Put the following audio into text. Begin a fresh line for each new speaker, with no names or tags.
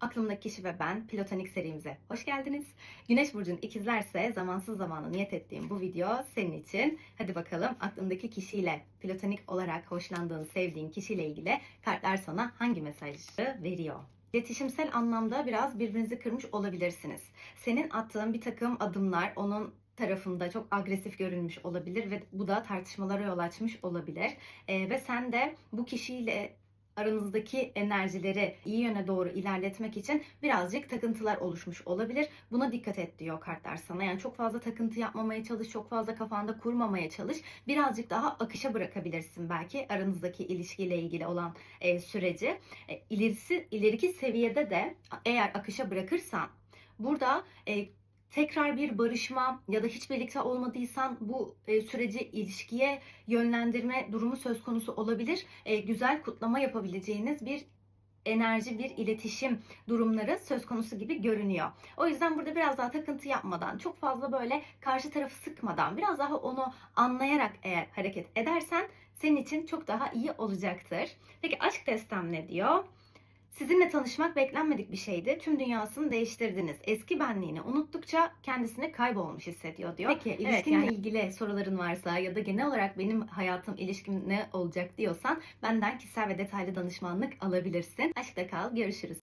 Aklımdaki kişi ve ben platonik serimize hoş geldiniz. Güneş burcun ikizlerse zamansız zamana niyet ettiğim bu video senin için. Hadi bakalım aklındaki kişiyle platonik olarak hoşlandığın, sevdiğin kişiyle ilgili kartlar sana hangi mesajı veriyor? İletişimsel anlamda biraz birbirinizi kırmış olabilirsiniz. Senin attığın bir takım adımlar onun tarafında çok agresif görünmüş olabilir ve bu da tartışmalara yol açmış olabilir. Ee, ve sen de bu kişiyle aranızdaki enerjileri iyi yöne doğru ilerletmek için birazcık takıntılar oluşmuş olabilir. Buna dikkat et diyor kartlar sana. Yani çok fazla takıntı yapmamaya çalış, çok fazla kafanda kurmamaya çalış. Birazcık daha akışa bırakabilirsin belki aranızdaki ilişkiyle ilgili olan e, süreci. E, ilerisi ileriki seviyede de eğer akışa bırakırsan burada e, tekrar bir barışma ya da hiç birlikte olmadıysan bu e, süreci ilişkiye yönlendirme durumu söz konusu olabilir. E, güzel kutlama yapabileceğiniz bir enerji, bir iletişim durumları söz konusu gibi görünüyor. O yüzden burada biraz daha takıntı yapmadan, çok fazla böyle karşı tarafı sıkmadan, biraz daha onu anlayarak eğer hareket edersen senin için çok daha iyi olacaktır. Peki aşk destem ne diyor? Sizinle tanışmak beklenmedik bir şeydi. Tüm dünyasını değiştirdiniz. Eski benliğini unuttukça kendisini kaybolmuş hissediyor diyor. Peki
Evet,
ilişkinle
yani-
ilgili soruların varsa ya da genel olarak benim hayatım, ilişkim ne olacak diyorsan benden kişisel ve detaylı danışmanlık alabilirsin. Aşkta kal, görüşürüz.